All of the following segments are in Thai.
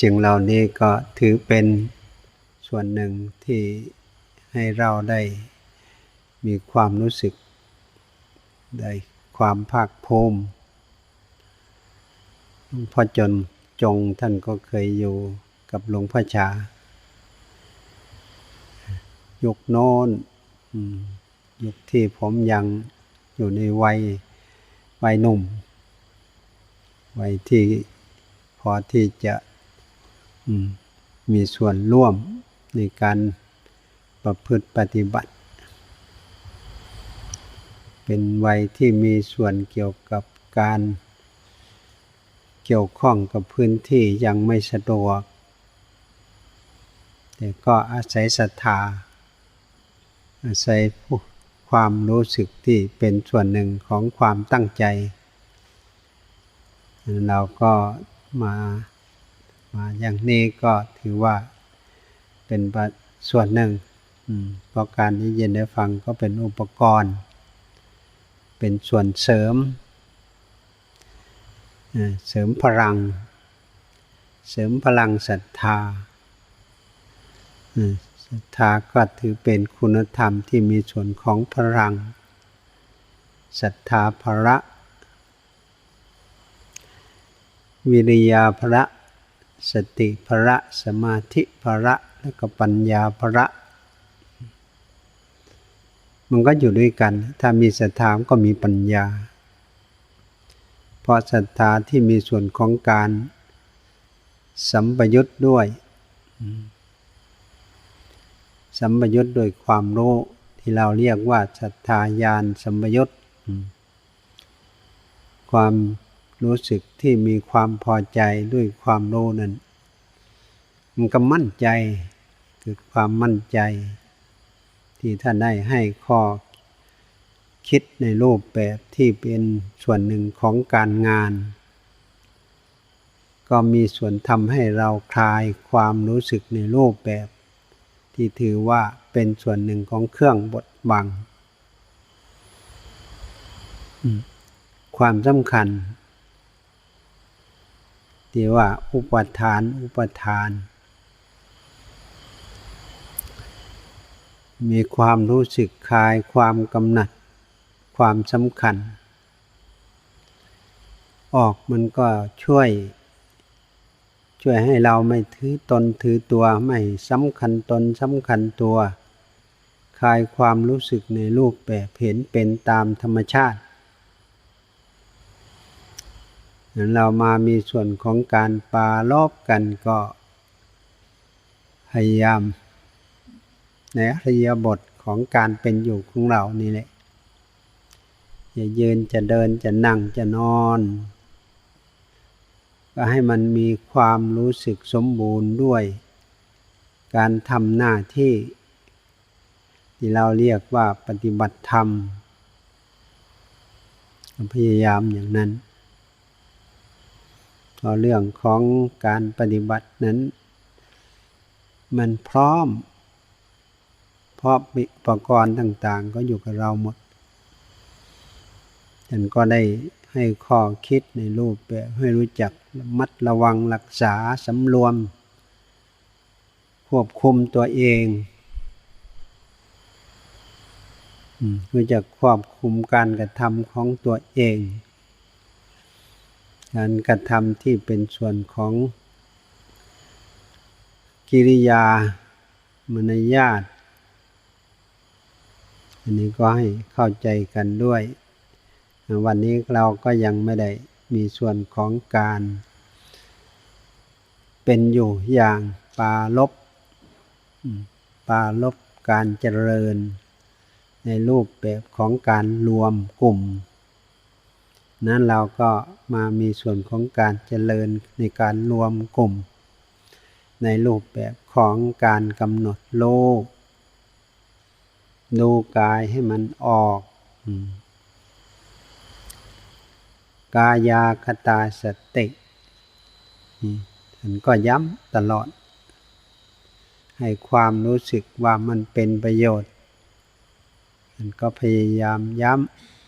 จึงเหล่านี้ก็ถือเป็นส่วนหนึ่งที่ให้เราได้มีความรู้สึก ได้ความภาคภูมิหลวงพ่อจนจงท่านก็เคยอยู่กับหลวงพ่อชา ยุคโน้นยุคที่ผมยังอยู่ในวัยวัยหนุ่ม วัยที่พอที่จะ มีส่วนร่วมในการประพฤติปฏิบัติ เป็นวัยที่มีส่วนเกี่ยวกับการเกี่ยวข้องกับพื้นที่ยังไม่สะดวก แต่ก็อาศัยศรัทธา อาศัยความรู้สึกที่เป็นส่วนหนึ่งของความตั้งใจ เราก็มา มา อย่างนี้ก็ถือว่าเป็นส่วนหนึ่งเพราะการที่ยินได้ฟังก็เป็นอุปกรณ์ เป็นส่วนเสริม เสริมพลัง เสริมพลังศรัทธาศรัทธาก็ถือเป็นคุณธรรมที่มีส่วนของพลังศรัทธาภระ วิริยาภระ สติภระสมาธิภระและก็ปัญญาภระมันก็อยู่ด้วยกัน ถ้ามีศรัทธาก็มีปัญญา เพราะศรัทธาที่มีส่วนของการสัมปยุตด้วย สัมปยุตโดยความรู้ที่เราเรียกว่าศรัทธาญาณสัมปยุตความ รู้สึกที่มีความพอใจด้วยความรู้นั้น มันก็มั่นใจเกิดความมั่นใจ ที่ท่านได้ให้ข้อคิดในรูปแบบที่เป็นส่วนหนึ่งของการงาน ก็มีส่วนทำให้เราคลายความรู้สึกในรูปแบบ ที่ถือว่าเป็นส่วนหนึ่งของเครื่องบดบัง ความสำคัญ ที่ว่าอุปทาน อุปทาน มีความรู้สึกคลายความกำหนัด ความสำคัญ ออกมันก็ช่วย ช่วยให้เราไม่ถือตนถือตัวไม่สำคัญตนสำคัญตัว คลายความรู้สึกในรูปแบบเห็นเป็นตามธรรมชาติ เรามามีส่วนของการปาลบกันก็พยายาม ในอริยบทของการเป็นอยู่ของเรานี่แหละจะยืนจะเดินจะนั่งจะนอน ก็ให้มันมีความรู้สึกสมบูรณ์ด้วย การทำหน้าที่ ที่เราเรียกว่าปฏิบัติธรรมพยายามอย่างนั้น เรื่องของการปฏิบัตินั้น มันพร้อม เพราะอุปกรณ์ต่างๆ ก็อยู่กับเราหมดฉันก็ได้ให้ข้อคิดในรูปแบบให้รู้จักมัดระวังรักษาสำรวม ควบคุมตัวเองรู้จักควบคุมการกระทำของตัวเอง การกระทำที่เป็นส่วนของกิริยามนญาตอันนี้ก็ให้เข้าใจกันด้วย วันนี้เราก็ยังไม่ได้มีส่วนของการเป็นอยู่อย่างปาลบปาลบการเจริญ ในรูปแบบของการรวมกลุ่ม นั้นเราก็มามีส่วนของการเจริญในการรวมกลุ่ม ในรูปแบบของการกำหนดโลก ดูกายให้มันออก กายาคตาสติท่านก็ย้ำตลอด ให้ความรู้สึกว่ามันเป็นประโยชน์ท่านก็พยายามย้ำ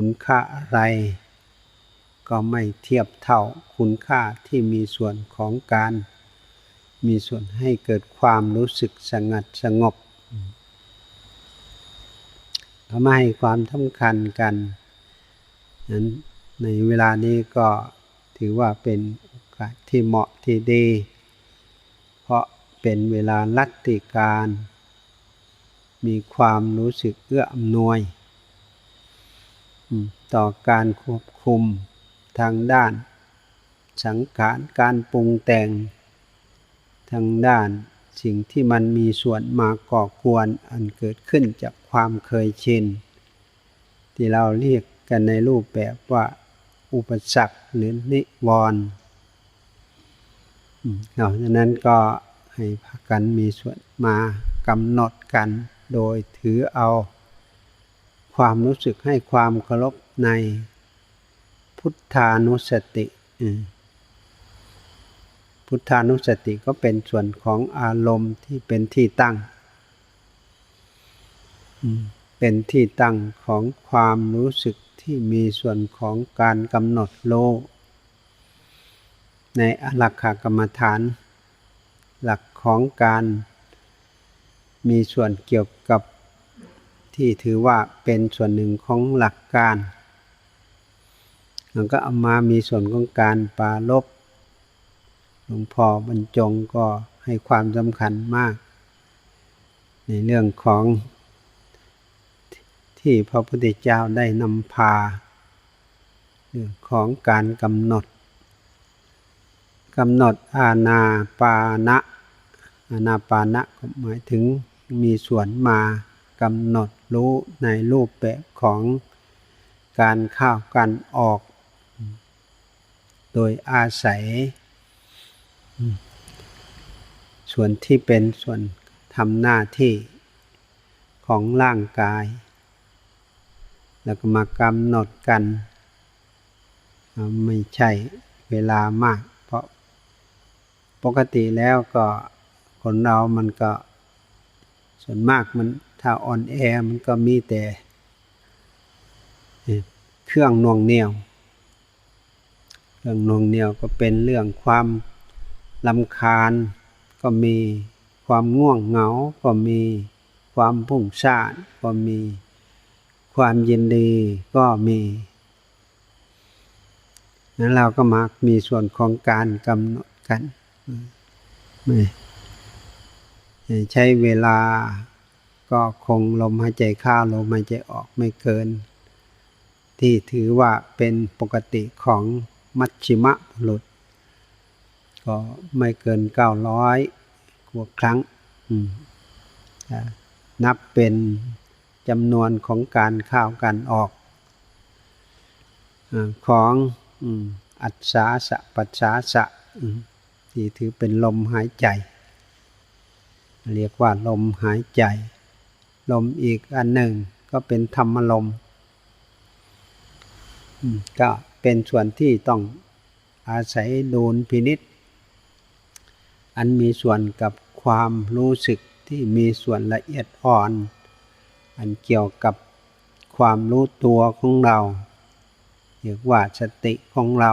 คุณค่าอะไร ก็ไม่เทียบเท่าคุณค่าที่มีส่วนของการ มีส่วนให้เกิดความรู้สึกสงัดสงบเขาไม่ให้ความสำคัญกันนั้นในเวลานี้ก็ถือว่าเป็นโอกาสที่เหมาะที่ดี เพราะเป็นเวลาลัตติการ มีความรู้สึกเอื้ออำนวย ต่อการควบคุมทางด้าน สังขารการปรุงแต่ง ทางด้านสิ่งที่มันมีส่วนมาก่อกวนอันเกิดขึ้นจากความเคยชิน ที่เราเรียกกันในรูปแบบว่าอุปสรรคหรือนิวรณ์เพราะฉะนั้นก็ให้พากันมีส่วนมากำหนดกันโดยถือเอา ความรู้สึกให้ความเคารพในพุทธานุสติพุทธานุสติก็เป็นส่วนของอารมณ์ที่เป็นที่ตั้ง เป็นที่ตั้งของความรู้สึกที่มีส่วนของการกำหนดโลในอลักขกรรมฐาน หลักของการมีส่วนเกี่ยวกับ ที่ถือว่าเป็นส่วนหนึ่งของหลักการมันก็เอามามีส่วนของการปาลบหลวงพ่อบรรจงก็ให้ความสำคัญมาก ในเรื่องของที่พระพุทธเจ้าได้นำพา เรื่องของการกำหนดกำหนดอาณาปานะอาณาปานะก็หมายถึงมีส่วนมากำหนด รู้ในรูปแบบของการเข้ากันออก โดยอาศัย ส่วนที่เป็นส่วนทำหน้าที่ของร่างกาย แล้วก็มากำหนดกัน ไม่ใช่เวลามาก เพราะปกติแล้วก็คนเรามันก็ส่วนมากมัน ถ้าอ่อนแอมันก็มีแต่ เครื่องน่วงเหนียว เครื่องนงเหนียวก็เป็นเรื่องความลำคาญ ก็มีความง่วงเหงา ก็มีความพุ่งซ่านก็มี ความยินดีก็มีนั้นเราก็มักมีส่วนของการกำหนดกันใช้เวลา ก็คงลมหายใจเข้าลมหายใจออกไม่เกิน ที่ถือว่าเป็นปกติของมัชชิมะบุรุษ ก็ไม่เกินเก้าร้อยกว่าครั้ง นับเป็นจำนวนของการเข้ากันออกของอัศาสะปัสสาสะที่ถือเป็นลมหายใจ เรียกว่าลมหายใจ ลมอีกอันหนึ่ง ก็เป็นธรรมลมก็เป็นส่วนที่ต้องอาศัยดูลพินิษอันมีส่วนกับความรู้สึกที่มีส่วนละเอียดอ่อน อันเกี่ยวกับความรู้ตัวของเราเรียกว่าสติของเรา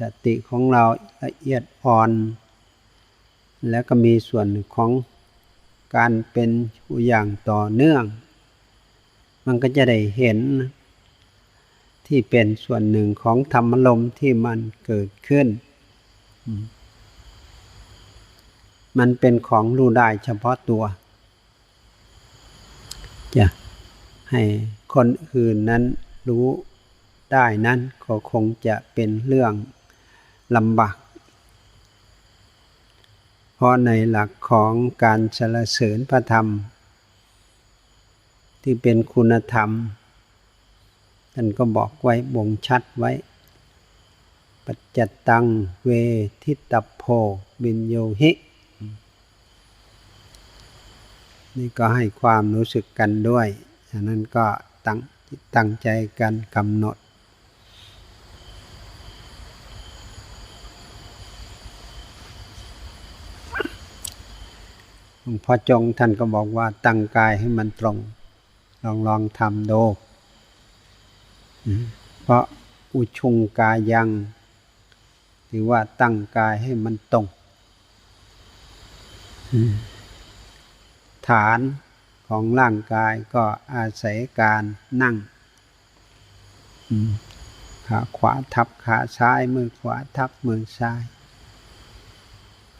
สติของเราละเอียดอ่อน และก็มีส่วนของ การเป็นอย่างต่อเนื่อง มันก็จะได้เห็นที่เป็นส่วนหนึ่งของธรรมลมที่มันเกิดขึ้น มันเป็นของรู้ได้เฉพาะตัวจะให้คนอื่นนั้นรู้ได้นั้นก็คงจะเป็นเรื่องลำบาก เพราะในหลักของการสรรเสริญพระธรรม ที่เป็นคุณธรรมท่านก็บอกไว้บ่งชัดไว้ ปัจจตังเวทิตโพบินโยหิ นี่ก็ให้ความรู้สึกกันด้วยฉะนั้นก็ตั้งตั้งใจกันกำหนดหลว งพ่อจงท่านก็บอกว่าตั้งกายให้มันตรง ลองลองทำดูเพราะอุชุงกายังหรือว่าตั้งกายให้มันตรง ฐานของร่างกายก็อาศัยการนั่งขาขวาทับขาซ้าย มือขวาทับมือซ้าย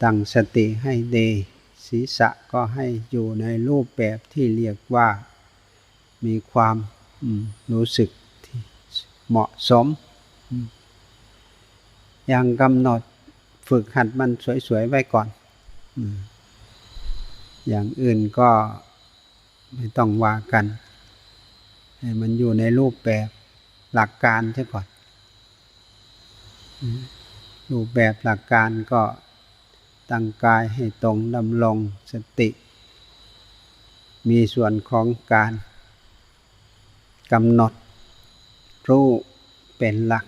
ตั้งสติให้ดี ศีรษะก็ให้อยู่ในรูปแบบที่เรียกว่ามีความรู้สึกที่เหมาะสมอย่างกำหนดฝึกหัดมันสวยๆไว้ก่อน อย่างอื่นก็ไม่ต้องว่ากัน ให้มันอยู่ในรูปแบบหลักการใช่ก่อน รูปแบบหลักการก็ ตั้งกายให้ตรงดำรงสติ มีส่วนของการกำหนดรู้เป็นหลัก